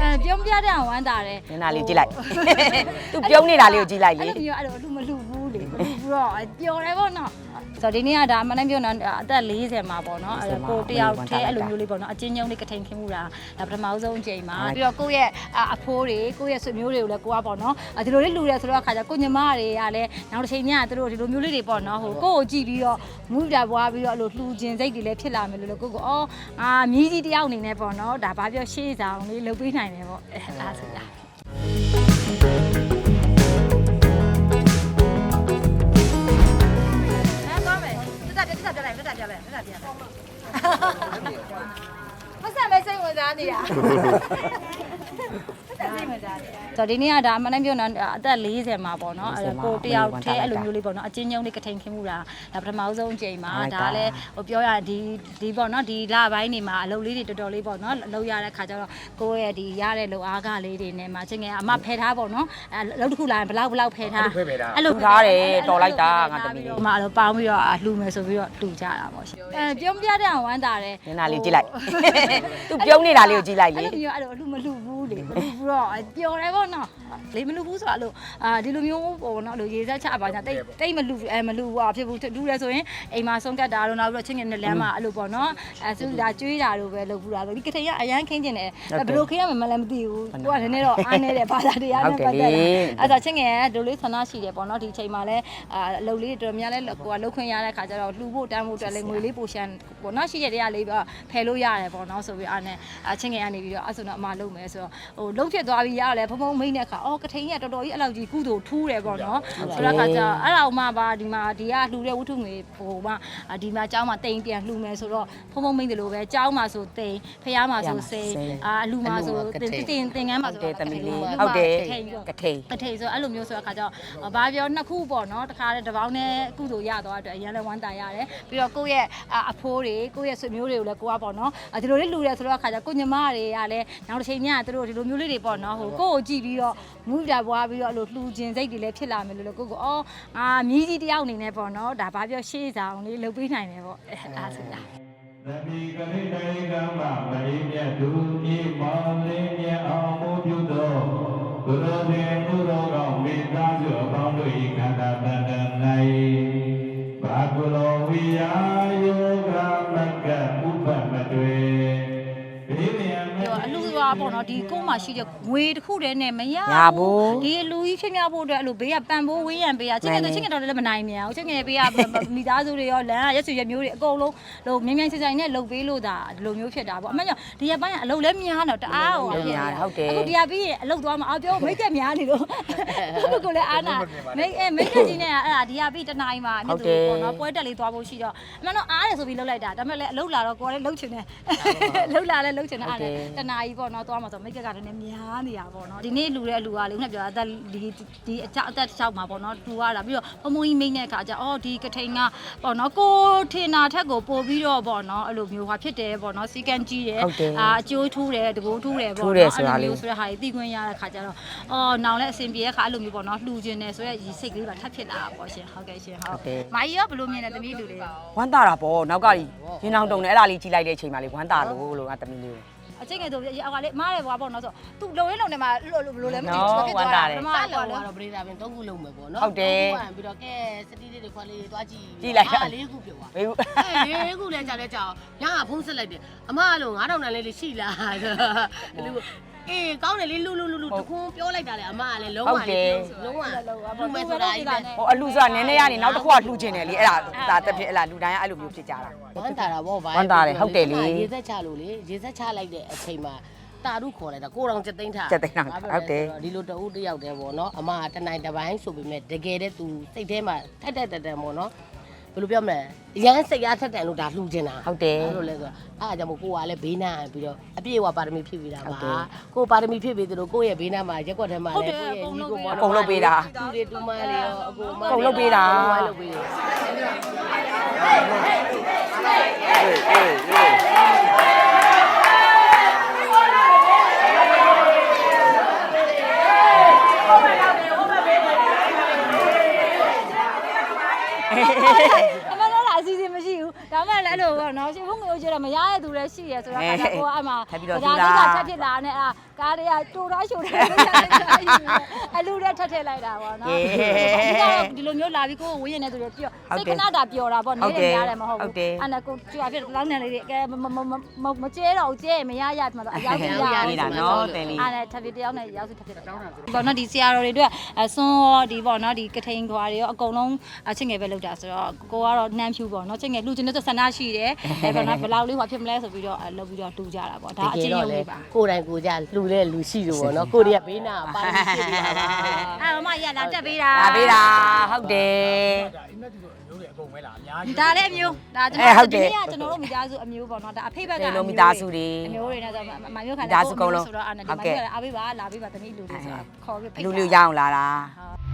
အဲပြုံးပြတဲ့အောင်ဝမ်းတာတယ်မျက်နှာလေးကြည့်လိုက်သူပြုံးနေတာလေးကိုကြည့်လိုက်လေအဲ့လိုမျိုးအဲ့လိုအလူမလူဘူးလေမလူဘူးတော့ပျော်တယ်ပေါ့နော် ဆိုတော့ဒီနေ့ကဒါအမှန်တမ်းပြောတော့အသက်40မှာပေါ့နော်အဲ့တော့ကိုတယောက်တည်းအဲ့လိုမျိုးလေးပေါ့နော်အချင်းချင်းလေးကထိန်ခင်းမှုတာဒါပထမဆုံးအချိန်မှာပြီးတော့ကိုယ့်ရဲ့အဖိုးတွေကိုယ့်ရဲ့ဆွေမျိုးတွေကိုလည်းကိုကပေါ့နော်ဒီလိုလေးလူတယ်ဆိုတော့အခါကျကိုညီမတွေကလည်းနောက်တစ်ချိန်ညသူတို့ဒီလိုမျိုးလေးတွေပေါ့နော်ဟိုကိုယ့်ကိုကြည့်ပြီးတော့မူးတာပွားပြီးတော့အဲ့လိုလှူခြင်းစိတ်တွေလည်းဖြစ်လာမယ်လို့လည်းကိုကအော်အာမြည်ကြီးတယောက်အနေနဲ့ပေါ့နော်ဒါဘာပြောရှေ့ဆောင်လေးလုပ်ပေးနိုင်တယ်ပေါ့အဲအားဆိုတာ စိတ်ဝင်စားနေတာတက်စိတ်ဝင်စားနေတာဆိုတော့ဒီနေ့ကဒါအမှန်တမ်းပြောတော့အသက်40မှာပေါ့နော်အဲ့တော့ကိုတယောက်တည်းအဲ့လိုမျိုးလေးပေါ့နော်အချင်းချင်းလေးကထိန်ခင်းမှုတာဒါပထမဆုံးအချိန်မှာဒါလည်းဟိုပြောရဒီဒီပေါ့နော်ဒီလပိုင်းနေမှာအလုပ်လေးတွေတော်တော်လေးပေါ့နော်အလုပ်ရတဲ့ခါကျတော့ကိုယ့်ရဲ့ဒီရတဲ့လုပ်အားကလေးတွေနဲ့မှာချင်းငယ်အမဖယ်ထားပေါ့နော်အဲ့အလုပ်တစ်ခုလာရင်ဘလောက်ဘလောက်ဖယ်ထားအဲ့လိုလှူထားတယ်တော်လိုက်တာငါသမီးလေးဟိုမှာတော့ပေါင်းပြီးတော့လှူမယ်ဆိုပြီးတော့လှူကြတာပေါ့ရှင်အဲပြုံးပြတဲ့အောင်ဝမ်းတာတယ်မျက်နှာလေးကြည့်လိုက်သူပြုံးနေတာလေးကိုကြည့်လိုက်လေအဲ့လိုမျိုးအဲ့လိုအလှမလှဘူးလေမလှဘူးတော့ပျော်တယ်ပေါ့နော်လေမလှဘူးဆိုတော့အဲ့လိုအာဒီလိုမျိုးပေါ့နော်အဲ့လိုရေစက်ချပါညာတိတ်တိတ်မလှအဲမလှဘူးอ่ะဖြစ်ဘူးတူတယ်ဆိုရင်အိမ်မှာဆုံးကတ်တာတော့နောက်ပြီးတော့ချင်းငယ်နဲ့လမ်းမှာအဲ့လိုပေါ့နော်အဲသူလာကျွေးတာတော့ပဲလုပ်ဘူးလားဒီကထိန်ကအရန်ခင်းကျင်တယ်ဘယ်လိုခင်းရမှမလည်းမသိဘူးကိုကနည်းနည်းတော့အားနေတယ်ဘာသာတရားနဲ့ပတ်သက်တယ်အဲ့ဒါချင်းငယ်ဒိုလေးဆန္ဒရှိတယ်ပေါ့နော်ဒီချိန်မှာလဲအာအလုပ်လေးတော်များလဲကိုကလှုပ်ခွင့်ရတဲ့ခါကျတော့လှူဖို့တန်းဖို့အတွက်လဲငွေလေးပိုရှန်ပေါ့နော်ရှိရတဲ့ရလေးပဲဖယ်လို့ရတယ်ပေါ့နော်ဆိုပြီးအားနဲ့အချင်းငယ်ကနေပြီးတော့အဲ့ဆိုတော့အမလုပ်မယ်ဆိုတော့ဟိုလှုပ်ဖြစ်သွားပြီးရတယ်ဖုံဖုံမိတ်တဲ့ခါအော်ကထိန်ကတော်တော်ကြီးအဲ့လောက်ကြီးကုသိုလ်ထူးတယ်ပေါ့နော်ဆိုတော့ခါကျအဲ့လောက်မှပါဒီမှာဒီကလှူတဲ့ဝတ္ထုငွေဟိုမှဒီမှာကျောင်းမှာတိန်ပြန်လှူမယ်ဆိုတော့ဖုံဖုံမိတ်တယ်လို့ပဲကျောင်းမှာဆိုတိန်ဖះမှာဆိုစိန်အာအလူမှာဆိုတင်တင်တင်ကန်းမှာဟုတ်ဆိုတယ်သမီးလေးဟုတ်တယ်ကထိန်တထိန်ဆိုအဲ့လိုမျိုးဆိုတဲ့အခါကျတော့ဘာပြောနှစ်ခုပေါ့နော်တခါတည်းတစ်ပေါင်းနဲ့ကုသိုလ်ရသွားတဲ့အတွက်အရင်လည်းဝမ်းတာရတယ်ပြီးတော့ကိုယ့်ရဲ့အဖိုးတွေကိုယ့်ရဲ့ဆွေမျိုးတွေကိုလည်းကိုကပေါ့နော်ဒီလိုလေးလူတယ်ဆိုတော့အခါကျကိုညီမတွေကလည်းနောက်တစ်ချိန်ညသူတို့ဒီလိုမျိုးလေးတွေပေါ့နော်ဟိုကိုယ့်ကိုကြည့်ပြီးတော့မူးတာပွားပြီးတော့အဲ့လိုလှူခြင်းစိတ်တွေလည်းဖြစ်လာမယ်လို့လည်းကိုကအော်အာမြည်ကြီးတယောက်အနေနဲ့ပေါ့နော်ဒါဘာပြောရှေ့ဆောင်လေးလုပ်ပေးနိုင်တယ်ပေါ့အဲအားဆိုတာသမီးကလေးတိုင်းကမှမရင်းမြတ်သူမြေမောင်လေးမြတ်အောင်မှုပြုသောဘုရားရှင်ဘုရော ပြောအလူသွားပေါ့နော်ဒီကိုယ်မှာရှိတဲ့ငွေတစ်ခုတည်းနဲ့မရရဘူးဒီအလူကြီးဖြစ်များဖို့အတွက်အလူဘေးကပန်ဖိုးဝေးရန်ပေးရချင်းငယ်ချင်းငယ်တော်လည်းမနိုင်မြန်အောင်ချင်းငယ်ပေးရမိသားစုတွေရောလမ်းရက်စုရက်မျိုးတွေအကုန်လုံးလို့မြင်းမြန်းဆိုင်ဆိုင်နဲ့လှုပ်ပေးလို့ဒါဒီလိုမျိုးဖြစ်တာပေါ့အမှန်ကြောင့်ဒီရက်ပိုင်းကအလုပ်လည်းများတော့တအားဟိုဖြစ်နေအခုဒီရပြီးရင်အလုပ်သွားမှာအပြောမိတ်ကက်များနေလို့ကိုကိုလည်းအားနာမိတ်အဲမိတ်ကက်ကြီးနဲ့အဲ့ဒါဒီရပြီးတနိုင်မှာမြစ်သူပေါ့နော်ပွဲတက်လေးသွားဖို့ရှိတော့အမှန်တော့အားတယ်ဆိုပြီးလှုပ်လိုက်တာဒါပေမဲ့လည်းအလုပ်လာတော့ကိုယ်လည်းလှုပ်ချင်တယ်လှုပ်လာလည်းလှုပ်ချင်တယ်အားတယ်တနာကြီးပေါ့နော်သွားမှာဆိုမိတ်ကက်ကလည်းနည်းများနေတာပေါ့နော်ဒီနေ့လူတဲ့အလူကလေခုနပြောအသက်ဒီဒီအချက်အသက်တစ်ချောက်မှာပေါ့နော်တူရတာပြီးတော့ဖမုံကြီးမိတ်တဲ့အခါကျအော်ဒီကထိန်ကပေါ့နော်ကိုထင်တာထက်ကိုပို့ပြီးတော့ပေါ့နော်အဲ့လိုမျိုးဟာဖြစ်တယ်ပေါ့နော်စီကန်ကြီးတယ်အာအကျိုးထူးတယ်တကိုးထူးတယ်ပေါ့နော်ဆိုတဲ့ဟာကြီးသိခွင့်ရတဲ့ခါကျတော့အော်နောင်လည်းအဆင်ပြေတဲ့ခါအဲ့လိုမျိုးပေါ့နော်လှူခြင်းတယ်ဆိုတဲ့စိတ်ကလေးပါထပ်ဖြစ်လာတာပေါ့ရှင်ဟုတ်ကဲ့ရှင်ဟုတ်မာကြီးရောဘယ်လိုမြင်လဲတမီးလူလေးဝမ်းတာတာပေါ့နောက်ကကြီးရင်အောင်တုံတယ်အဲ့ဒါလေးကြည့်လိုက်တဲ့အချိန်မှာလေဝမ်းတာလို့လို့ငါသမီးလေး အချင်းငယ်တို့အောက်ကလေမားတယ်ဘွားပေါ့နော်ဆိုသူလုံရင်းလုံနေမှာလို့လို့လဲမသိနော်ဘူးဖြစ်သွားတာဝမ်းသာတယ်ဓမ္မစားပေါ့လောလေကတော့ပရိဒါပင်သုံးခုလုံးမယ်ပေါ့နော်ဟုတ်တယ်သုံးခုကပြီးတော့ကဲစတိလေးတွေခွက်လေးတွေတွားကြည့်ကြည့်လိုက်အာလေးခုပြုတ်သွားဘေးဘူးအဲလေးခုလည်းကြာလဲကြာအောင်ညကဖုံးဆက်လိုက်တယ်အမအလုံး9000တန်လေးလေးရှိလားအဲ့လို အေးကောင်းတယ်လေးလူလူလူလူတခွန်းပြောလိုက်တာလေအမကလည်းလုံးဝလေးလုံးဝလူမယ်ဆိုတာကြီးပဲဟိုအလှဆိုတာနည်းနည်းရနေနောက်တစ်ခုကလှူခြင်းတယ်လေအဲ့ဒါဒါတစ်ဖြစ်အဲ့လားလူတိုင်းအဲ့လိုမျိုးဖြစ်ကြတာဝမ်းတာတာဗောဗျာဝမ်းသာတယ်ဟုတ်တယ်လေရေသက်ချလို့လေရေသက်ချလိုက်တဲ့အချိန်မှာတာရုခေါ်လိုက်တာကိုတော်ချက်သိန်းထားချက်သိန်းထားဘာဟုတ်တယ်ဒီလိုတအုပ်တယောက်တည်းပေါ့နော်အမကတနိုင်တစ်ပိုင်းဆိုပေမဲ့တကယ်တည်းသူစိတ်ထဲမှာထက်ထက်တန်တန်ပေါ့နော်ဘ ယ်လိုပြောမလဲအရန်စိတ်အားထက်တန်လို့ဒါလှူချင်တာဟုတ်တယ်အဲ့လိုလဲဆိုတော့အားကြောင့်မို့ကိုကလည်းဘေးနားပြီးတော့အပြည့်အဝပါရမီဖြည့်ပေးတာဟုတ်ပါတယ်ကိုပါရမီဖြည့်ပေးသလိုကိုယ့်ရဲ့ဘေးနားမှာရက်ွက်ထဲမှာဟုတ်လည်းတယ်ကိုယ့်ရဲ့ညီကိုမောင်အကုန်လုပ်ပေးတာသူတွေတူမလေးရောအကိုမအကုန်လုပ်ပေးတာအကုန်လုပ်ပေးတယ်အမတော့လားအစီအစဉ် မရှိဘူးဒါမှလည်းအဲ့လိုပေါ့နော်ရှင်ဘုံငွေကျတော့မရတဲ့သူလည်းရှိရဆိုတော့ခါကျကိုကအမှထပ်ပြီးတော့ဒါထူတာကထပ်ဖြစ်လာနဲ့အာကားတွေကတူတော့ရှုံတယ်အလူလည်းထပ်ထည့်လိုက်တာပေါ့နော်ဒီလိုမျိုးလာပြီးကိုဝင်းရင်တဲ့သူတွေပျော် စိတ်ခဏတာပျော်တာပေါ့နေတယ်ရတယ်မဟုတ်ဘူးအဲ့ဒါကိုကျွာဖြစ်လောင်းနေလေးကဲမမမမကျဲတော့ကျဲမရရမှတော့အရောက်ကြီးရလေးတာနော်တယ်လီအဲ့ဒါထပ်ပြီးတယောက်နဲ့ရောက်စီထပ်ဖြစ်တယ်ပေါ့နော်ဒီဆရာတော်တွေအတွက်အစွန်းရောဒီပေါ့နော်ဒီကထိန်ခွာတွေရောအကုန်လုံးချစ်ငယ်ပဲလုပ်တာဆိုတော့ကိုကတော့နှမ်းဖြူပေါ့နော်ချစ်ငယ်လူချင်းတဲ့ဆန္ဒရှိတယ်အဲ့ပေါ့နော်ဘယ်လောက်လေးဟောဖြစ်မလဲဆိုပြီးတော့လုပ်ပြီးတော့တူကြတာပေါ့ဒါအချင်းရုံလေးပါကိုယ်တိုင်ကိုကြလူတဲ့လူရှိလို့ပေါ့နော်ကိုတွေကဘေးနာပါလိရှိနေတာပါအဲ့မမရလာတက်ပေးတာလာပေးတာဟုတ်တယ် ဒါလည်းအမျိုးဒါကျွန်အဲတော်ဟုတ်တယ်ဒီနေ့ကကျွန်တော်တို့မိသားစုအမျိုးပေါ့နော်ဒါအဖေဘက်ကဒီလိုမိသားစုတွေအမျိုးတွေနဲ့ဆိုမမျိုးခါမိသားစုကုန်လုံးဆိုတော့အဲ့ဒီဟုတ်မကဲ့မျိုးကအားပေးပါလာပေးပါတမီးလူတွေဆိုတော့ခေါ်ပြီးဖိတ်လူလူရအောင်လာတာဟုတ်